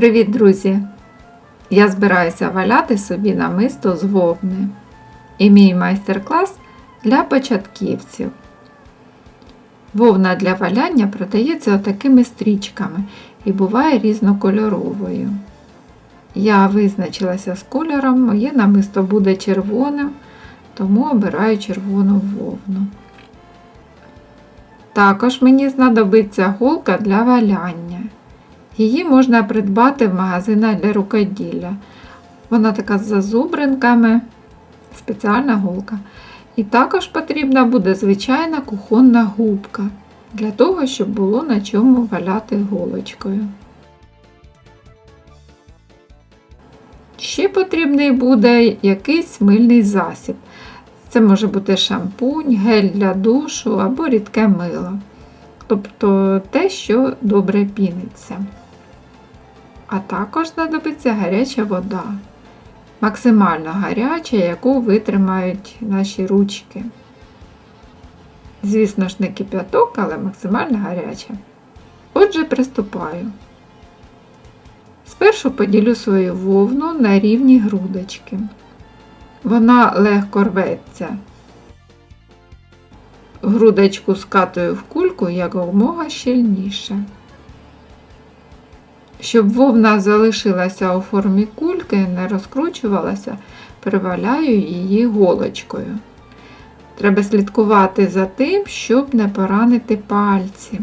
Привіт, друзі! Я збираюся валяти собі намисто з вовни. І мій майстер-клас для початківців. Вовна для валяння продається отакими стрічками і буває різнокольоровою. Я визначилася з кольором, моє намисто буде червоним, тому обираю червону вовну. Також мені знадобиться голка для валяння. Її можна придбати в магазинах для рукоділля. Вона така з зазубринками, спеціальна голка. І також потрібна буде звичайна кухонна губка для того, щоб було на чому валяти голочкою. Ще потрібний буде якийсь мильний засіб. Це може бути шампунь, гель для душу або рідке мило. Тобто те, що добре піниться. А також знадобиться гаряча вода. Максимально гаряча, яку витримають наші ручки. Звісно ж, не кип'яток, але максимально гаряча. Отже, приступаю. Спершу поділю свою вовну на рівні грудочки. Вона легко рветься. Грудочку скатую в кульку якомога щільніше. Щоб вовна залишилася у формі кульки, не розкручувалася, приваляю її голочкою. Треба слідкувати за тим, щоб не поранити пальці,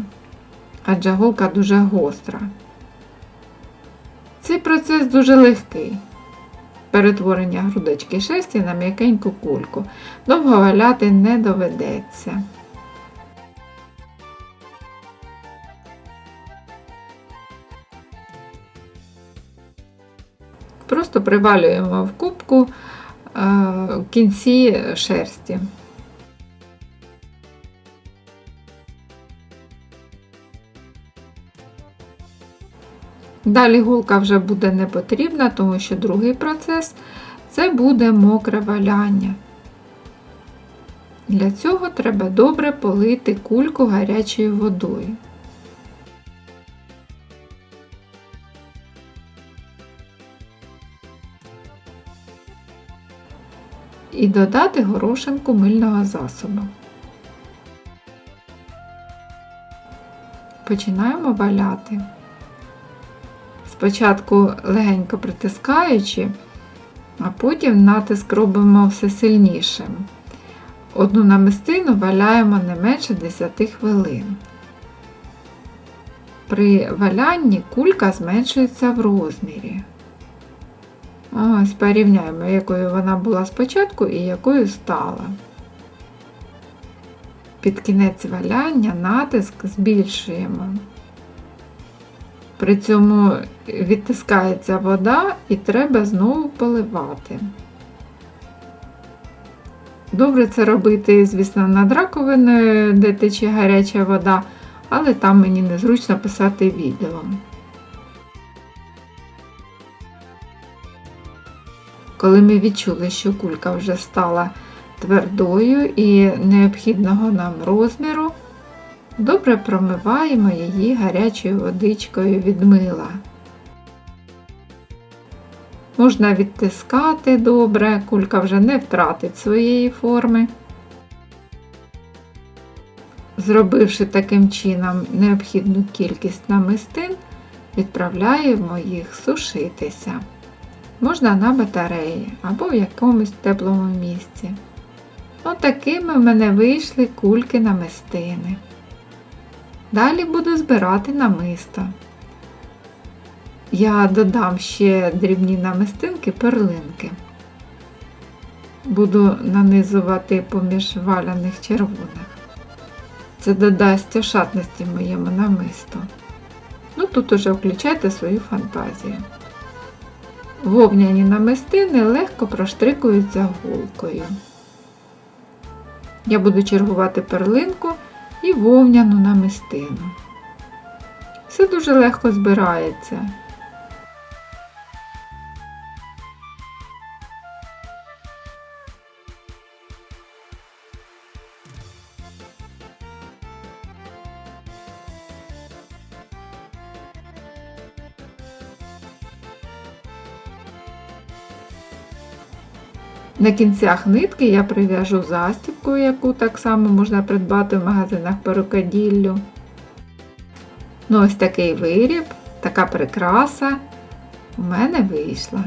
адже голка дуже гостра. Цей процес дуже легкий. Перетворення грудочки шерсті на м'якеньку кульку. Довго валяти не доведеться. Просто привалюємо в кубку е, кінці шерсті. Далі голка вже буде не потрібна, тому що другий процес це буде мокре валяння. Для цього треба добре полити кульку гарячою водою. І додати горошинку мильного засобу. Починаємо валяти. Спочатку легенько притискаючи, а потім натиск робимо все сильнішим. Одну намистину валяємо не менше 10 хвилин. При валянні кулька зменшується в розмірі. Ось порівняємо, якою вона була спочатку і якою стала. Під кінець валяння натиск збільшуємо. При цьому відтискається вода і треба знову поливати. Добре це робити, звісно, над раковиною, де тече гаряча вода, але там мені незручно писати відео. Коли ми відчули, що кулька вже стала твердою і необхідного нам розміру, добре промиваємо її гарячою водичкою від мила. Можна відтискати добре, кулька вже не втратить своєї форми. Зробивши таким чином необхідну кількість намистин, відправляємо їх сушитися. Можна на батареї або в якомусь теплому місці. Отакими в мене вийшли кульки намистини. Далі буду збирати намисто. Я додам ще дрібні намистинки перлинки. Буду нанизувати поміж валяних червоних. Це додасть ошатності моєму намисту. Ну тут уже включайте свою фантазію. Вовняні намистини легко проштрикуються голкою. Я буду чергувати перлинку і вовняну намистину. Все дуже легко збирається. На кінцях нитки я прив'яжу застібку, яку так само можна придбати в магазинах перукаділлю. Ну, ось такий виріб, така прикраса у мене вийшла.